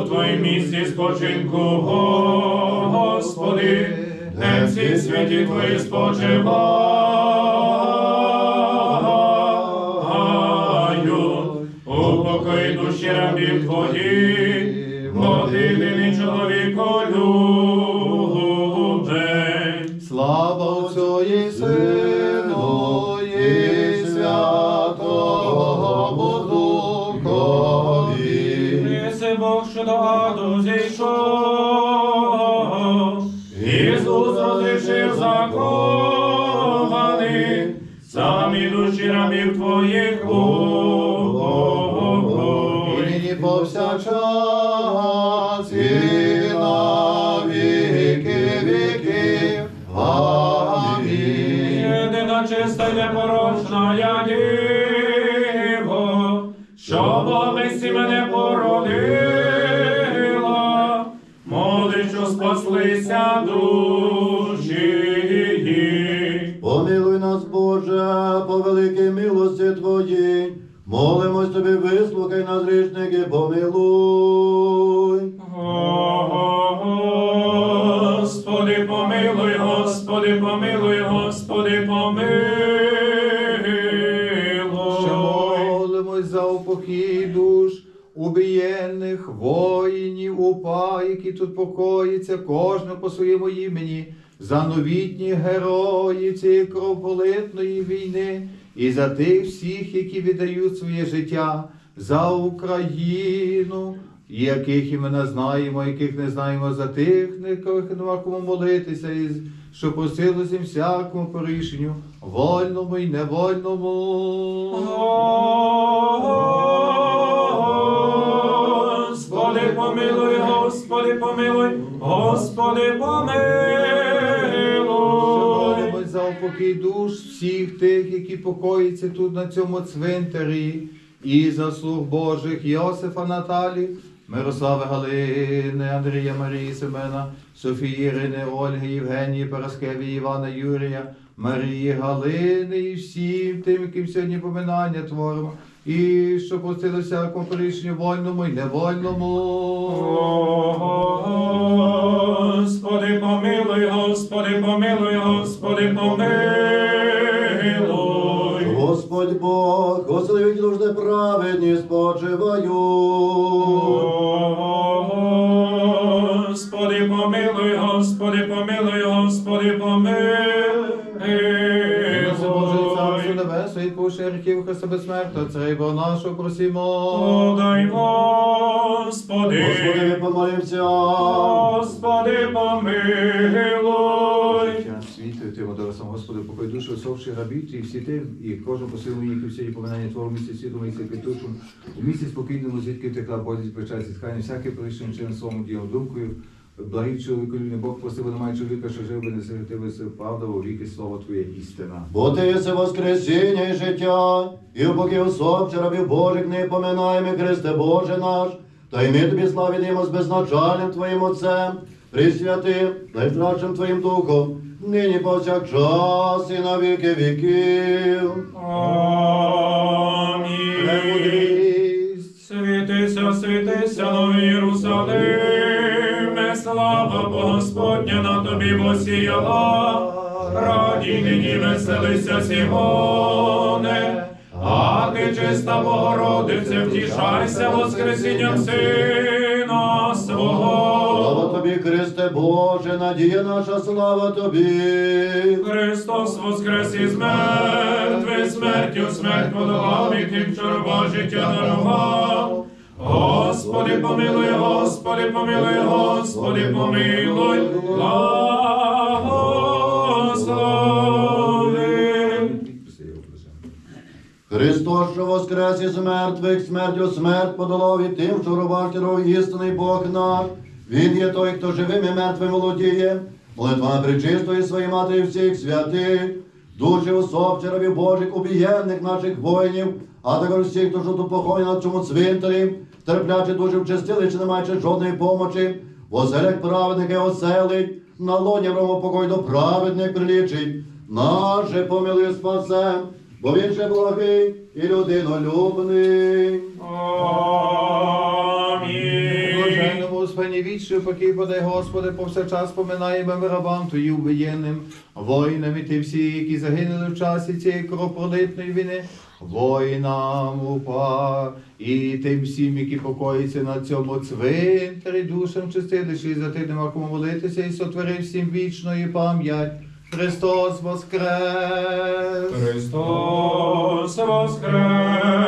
у Твоїм місці спочинку, Господи, де всі святі Твої спочивають, упокої душі рабів Твоїх, бо ти єдиний. Слава Отцю і Сину повсякчас і на віки віків. Амінь. Єдина чиста й непорочна я діво, що Богомисі мене породила, моли, що спаслися душі. Помилуй нас, Боже, по великій милості Твоїй. Молимось Тобі, вислухай нас, грішники, помилуй. Господи, помилуй, Господи, помилуй, Господи, Ще помилуй. молимось за упокій душ убієнних воїнів, упа, які тут покоїться, кожного по своєму імені, за новітні герої цієї кровопролитної війни, і за тих всіх, які віддають своє життя за Україну. і Яких імена знаємо, яких не знаємо, за тих, яких нема кому молитися, і що просилося всякому по рішенню, вольному і невольному. Господи, помилуй, Господи, помилуй, Господи, помилуй. Упокій душ всіх тих, які покоїться тут на цьому цвинтарі, і за слуг Божих Йосифа Наталі, Мирослави Галини, Андрія Марії Семена, Софії Ірини, Ольги, Євгенії, Параскеві, Івана Юрія, Марії Галини і всім тим, яким сьогодні поминання творимо, і що простили всякому порішенню вольному і невольному. Господи, помилуй, Господи, помилуй, Господи, помилуй. Господь Бог, Господи, які нужди праведні спочивають. Господи, помилуй, Господи, помилуй, Господи, Боже, помилуй. Небесне, і поширків Христа безсмертного, Царя Бога нашого просимо. Подай, Господи, Господи, помолимся. Господи, помилуй. Ти, сам Господи, покой душу, усопши рабів, і всі ти, і кожен посилу їх, і всі поминання Твого місці світу, місці квітучу, у місці спокійному, звідки втекла Божість, причай зіскання, всяке порішення чином своєму ділом думкою, благий чоловіку, не Бог просив, немає чоловіка, що жив би не середився, правда, у віки слово Твоє істина. Бо ти єси воскресіння і життя, і поки усопче рабів Божих не поминаємо, Христе Боже наш, та й ми тобі славимо з безначальним Твоїм Отцем, присвятим, найкращим Твоїм Духом, нині повсякчас і на віки віків. Амінь. Світися, світися, новий Єрусалиме, слава Господня на тобі восіяла. Радій нині веселися Сігоне, а ти чиста Богородице, втішайся воскресінням. Слава тобі, Христе Боже, надія наша, слава тобі. Христос воскрес із мертвих, смертю смерть подолав і тим, що раба життя дарував. Господи, помилуй, Господи, помилуй, Господи, помилуй. Христос, що воскрес із мертвих, смертю смерть подолав і тим, що рубах керує істинний Бог наш. Він є той, хто живим і мертвим володіє. Молитва причистої своїй матері всіх святих, душі усопчерові Божих, убієнних наших воїнів, а також всіх, хто живуть поховані на цьому цвинтарі, терплячи дуже в чистилищі, не маючи жодної помочі, оселять праведники оселить, на лоні покой до праведних прилічить, наше помилуй спасем, бо він же благий і людинолюбний. Господи, вічний покій подай, Господи, повсякчас поминаємо ми рабам Твоїм воєнним, воїнам і ти всі, які загинули в часі цієї кровопролитної війни, воїнам упа, і тим всім, які покоїться на цьому цвинтарі, душам чистилищі, за ти нема кому молитися, і сотвори всім вічної пам'ять. Христос воскрес! Христос воскрес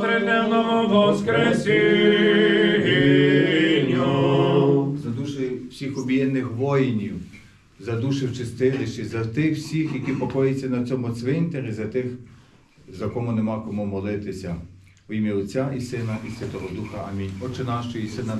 триденному Воскресінню. За душі всіх об'єднаних воїнів, за душі в чистилищі, за тих всіх, які покоїться на цьому цвинтарі, за тих, за кому нема кому молитися. У ім'я Отця і Сина, і Святого Духа. Амінь. Отче наш, що єси на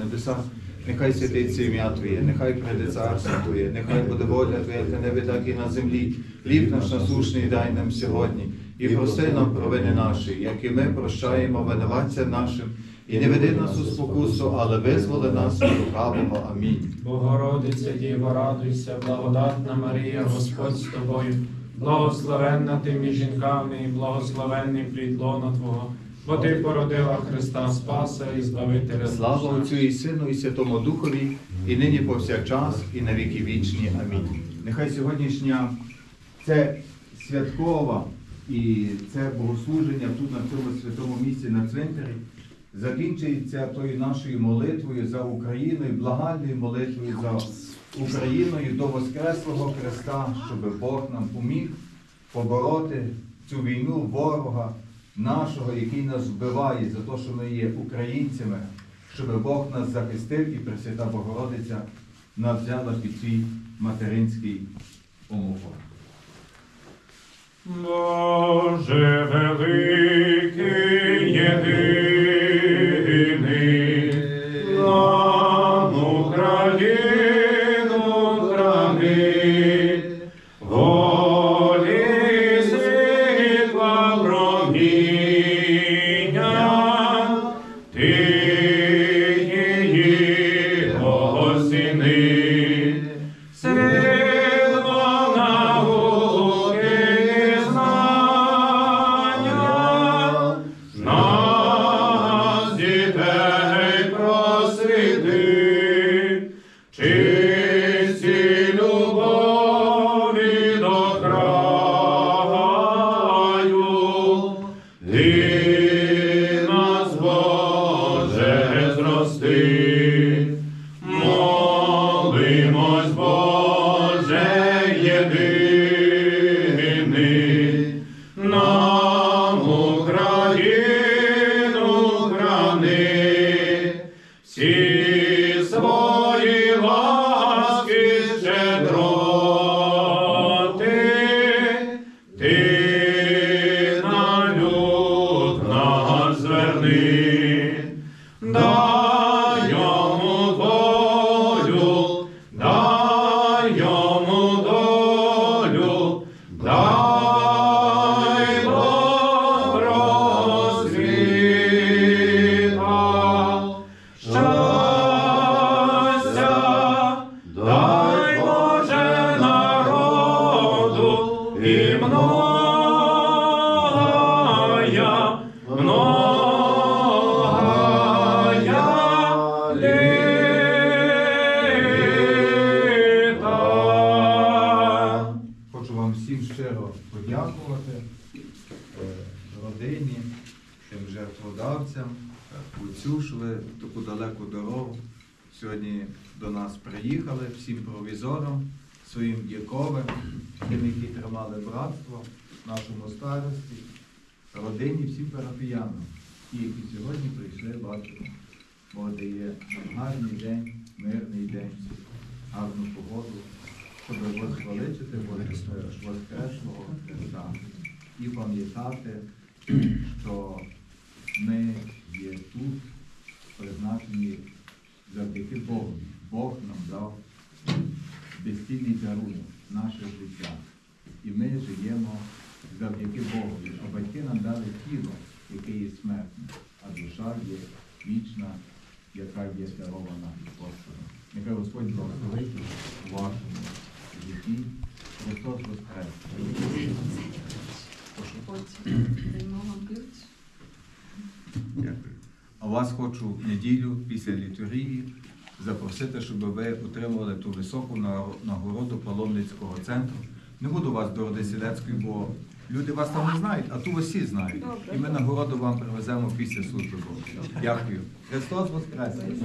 нехай святиться ім'я Твоє, нехай прийде царство Твоє, нехай буде воля Твоя, як на небі, так і на землі. Хліб наш насушний дай нам сьогодні. І прости нам провини наші, як і ми прощаємо винуватцям нашим. І не веди нас у спокусу, але визволи нас від лукавого. Амінь. Богородиця Діво, радуйся, благодатна Марія, Господь з тобою, благословенна ти між жінками, і благословенний плід лона Твого, бо ти породила Христа Спаса і Збавителя. Слава Отцю і Сину, і Святому Духові, і нині повсякчас, і на віки вічні. Амінь. Нехай сьогоднішня це святкова і це богослуження тут на цьому святому місці на цвинтарі закінчується тою нашою молитвою за Україну, благальною молитвою за Україною до Воскреслого Христа, щоб Бог нам поміг побороти цю війну ворога нашого, який нас вбиває за те, що ми є українцями, щоб Бог нас захистив і Пресвята Богородиця нас взяла під свій материнський омофор. Боже великий Living. Нас подякувати е, родині, тим жертводавцям, отцю, що ви таку далеку дорогу сьогодні до нас приїхали, всім провізорам, своїм дяковим, тим, які тримали братство, нашому старості, родині, всім парафіянам, ті, які сьогодні прийшли, бачимо, бо де є гарний день мирний день, гарну погоду, щоб возвеличити Воскрес- Воскреслого Христа і пам'ятати, що ми є тут призначені завдяки Богу. Бог нам дав безцінний дарунок, наше життя. І ми живемо завдяки Богу. А батьки нам дали тіло, яке є смертне, а душа є вічна, яка є дарована Господом. Нехай Господь благословить вашому житті. Христос Воскрес! Дякую. А вас хочу в неділю після літургії запросити, щоб ви отримали ту високу нагороду паломницького центру. Не буду вас до Родиселецької, бо люди вас там не знають, а ту усі знають. І ми нагороду вам привеземо після служби Божої. Дякую. Христос Воскрес!